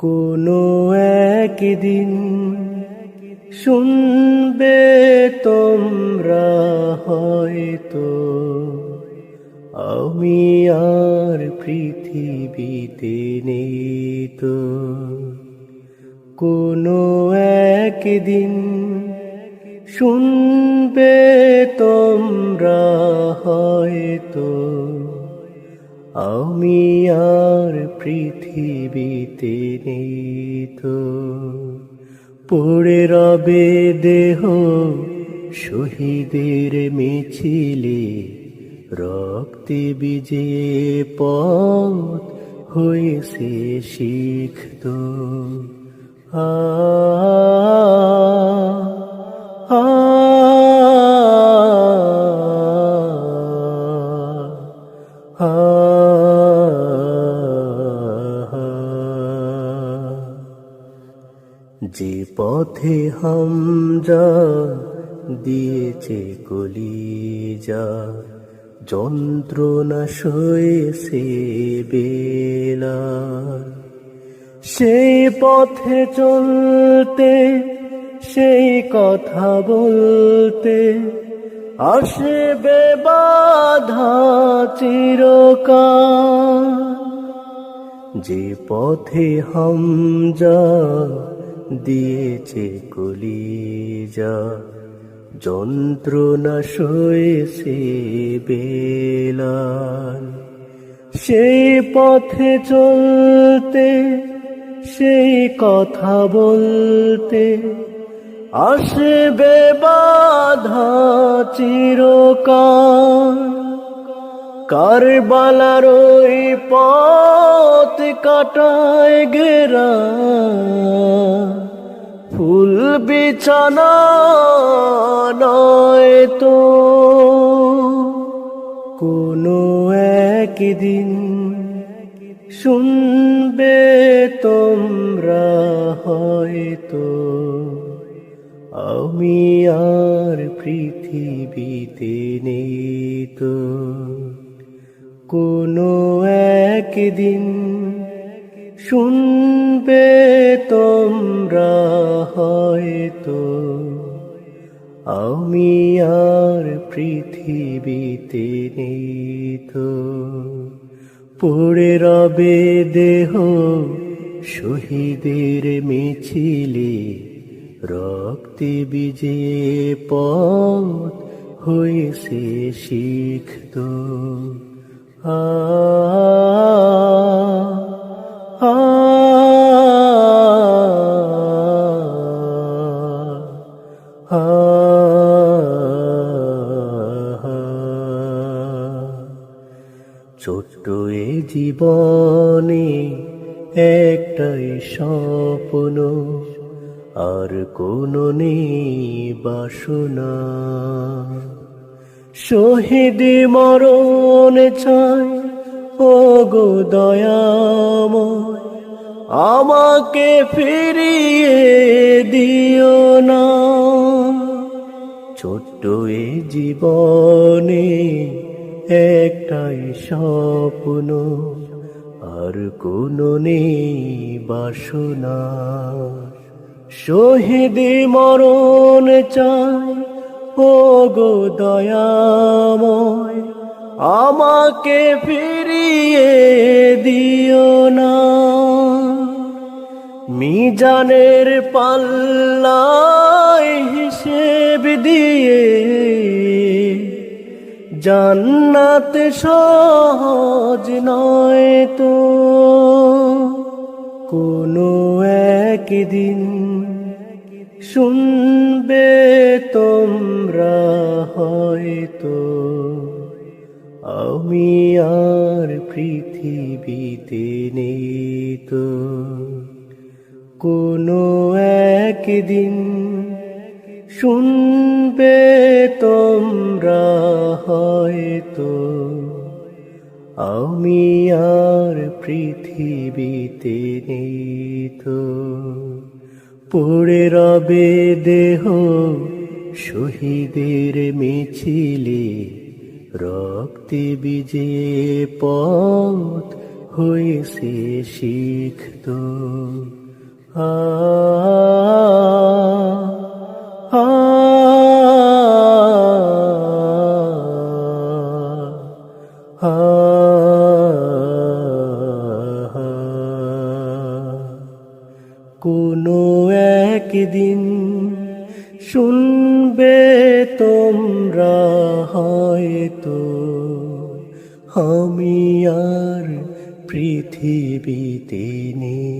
কোনো একদিন শুনবে তোমরা হয়তো আমি আর পৃথিবীতে নেই তো। কোনো একদিন শুনবে তোমরা হয়তো আমি আর পৃথিবীতে নেই তো। পড়ে রবে দেহ শহীদের মিছিলে রক্তে বিজে পথ হয়েছে শিখত আ যে পথে হামজা দিয়েছে কলিজা। যন্ত্রণা সয়েছে বেলা সেই পথে চলতে, সেই কথা বলতে আসবে বাধা চিরকাল। যে পথে হামজা দিয়েছে কলিজা যন্ত্রণা সয়েছে বেলাল সেই পথে চলতে, সেই কথা বলতে আসবে বাধা চিরকাল। কারবালার ওই পথ কাটায় গেরা। ফুল বিছানা তো। কোনো একদিন শুনবে তোমরা হয়তো আমি আর পৃথিবীতে নেই তো। কোনো একদিন শুনবে তোমরা হয়তো। আমি আর পৃথিবীতে নেই তো। পড়ে রবে দেহ শহীদের মিছিলে, রক্তে বিজে পথ হয়েছে শিখত আ ছোট্ট এ জীবনে একটাই স্বপ্ন আর কোনো নেই বাসনা। শহীদ মরণ চাই ও গো দয়াময়, আমাকে ফিরিয়ে দিও না। ছোট্ট এ জীবনে একটাই স্বপ্ন, আর কোনো নেই বাসনা শহীদ মরণ চাই ও গো দয়াময় আমাকে ফিরিয়ে দিও না। মিজানের পাল্লায় হিসেব দিয়ে জান্নাত সহজ নয় তো। কোনো একদিন শুনবে তোমরা হয়তো। আমি আর পৃথিবীতে নেই তো। কোনো একদিন শুনবে তোমরা হয়তো আমি আর পৃথিবীতে নেই তো। পড়ে রবে দেহ শহীদের মিছিলে রক্তে বিজে পথ হয়েছে শিখত আ কোনো একদিন শুনবে তোমরা হয়তো আমি আর পৃথিবীতে নেই।